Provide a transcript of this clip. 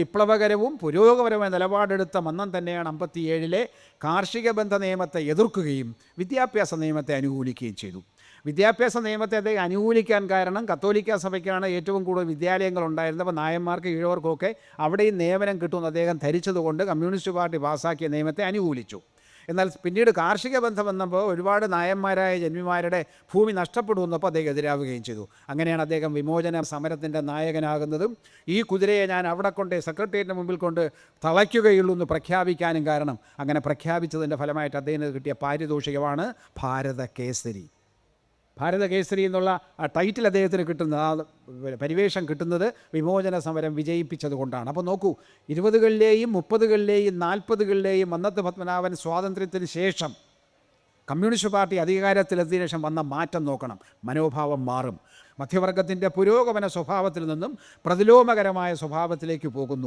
വിപ്ലവകരവും പുരോഗമനവുമായ നിലപാടെടുത്ത മന്നം തന്നെയാണ് അമ്പത്തിയേഴിലെ കാർഷിക ബന്ധ നിയമത്തെ എതിർക്കുകയും വിദ്യാഭ്യാസ നിയമത്തെ അനുകൂലിക്കുകയും ചെയ്തു. വിദ്യാഭ്യാസ നിയമത്തെ അദ്ദേഹം അനുകൂലിക്കാൻ കാരണം കത്തോലിക്ക സഭയ്ക്കാണ് ഏറ്റവും കൂടുതൽ വിദ്യാലയങ്ങൾ ഉണ്ടായിരുന്നത്. അപ്പോൾ നായന്മാർക്ക് ഈഴവർക്കൊക്കെ അവിടെയും നിയമനം കിട്ടുമെന്ന് അദ്ദേഹം ധരിച്ചതുകൊണ്ട് കമ്മ്യൂണിസ്റ്റ് പാർട്ടി പാസാക്കിയ നിയമത്തെ അനുകൂലിച്ചു. എന്നാൽ പിന്നീട് കാർഷിക ബന്ധം വന്നപ്പോൾ ഒരുപാട് നായന്മാരായ ജന്മിമാരുടെ ഭൂമി നഷ്ടപ്പെടുമെന്നപ്പോൾ അദ്ദേഹം എതിരാവുകയും ചെയ്തു. അങ്ങനെയാണ് അദ്ദേഹം വിമോചന സമരത്തിന്റെ നായകനാകുന്നതും ഈ കുതിരയെ ഞാൻ അവിടെ കൊണ്ട് സെക്രട്ടേറിയറ്റിന് മുമ്പിൽ കൊണ്ട് തളയ്ക്കുകയുള്ളൂ എന്ന് പ്രഖ്യാപിക്കാനും കാരണം അങ്ങനെ പ്രഖ്യാപിച്ചതിന്റെ ഫലമായിട്ട് അദ്ദേഹത്തിന് കിട്ടിയ പാരിതോഷികമാണ് ഭാരത കേസരി ഭാരത കേസരി എന്നുള്ള ആ ടൈറ്റിൽ അദ്ദേഹത്തിന് കിട്ടുന്നത് ആ പരിവേഷം കിട്ടുന്നത് വിമോചന സമരം വിജയിപ്പിച്ചത് കൊണ്ടാണ്. അപ്പോൾ നോക്കൂ ഇരുപതുകളിലെയും മുപ്പതുകളിലെയും നാൽപ്പതുകളിലെയും അന്നത്തെ പത്മനാഭൻ സ്വാതന്ത്ര്യത്തിന് ശേഷം കമ്മ്യൂണിസ്റ്റ് പാർട്ടി അധികാരത്തിലെത്തിയ ശേഷം വന്ന മാറ്റം നോക്കണം. മനോഭാവം മാറും. മധ്യവർഗത്തിന്റെ പുരോഗമന സ്വഭാവത്തിൽ നിന്നും പ്രതിലോമകരമായ സ്വഭാവത്തിലേക്ക് പോകുന്നു.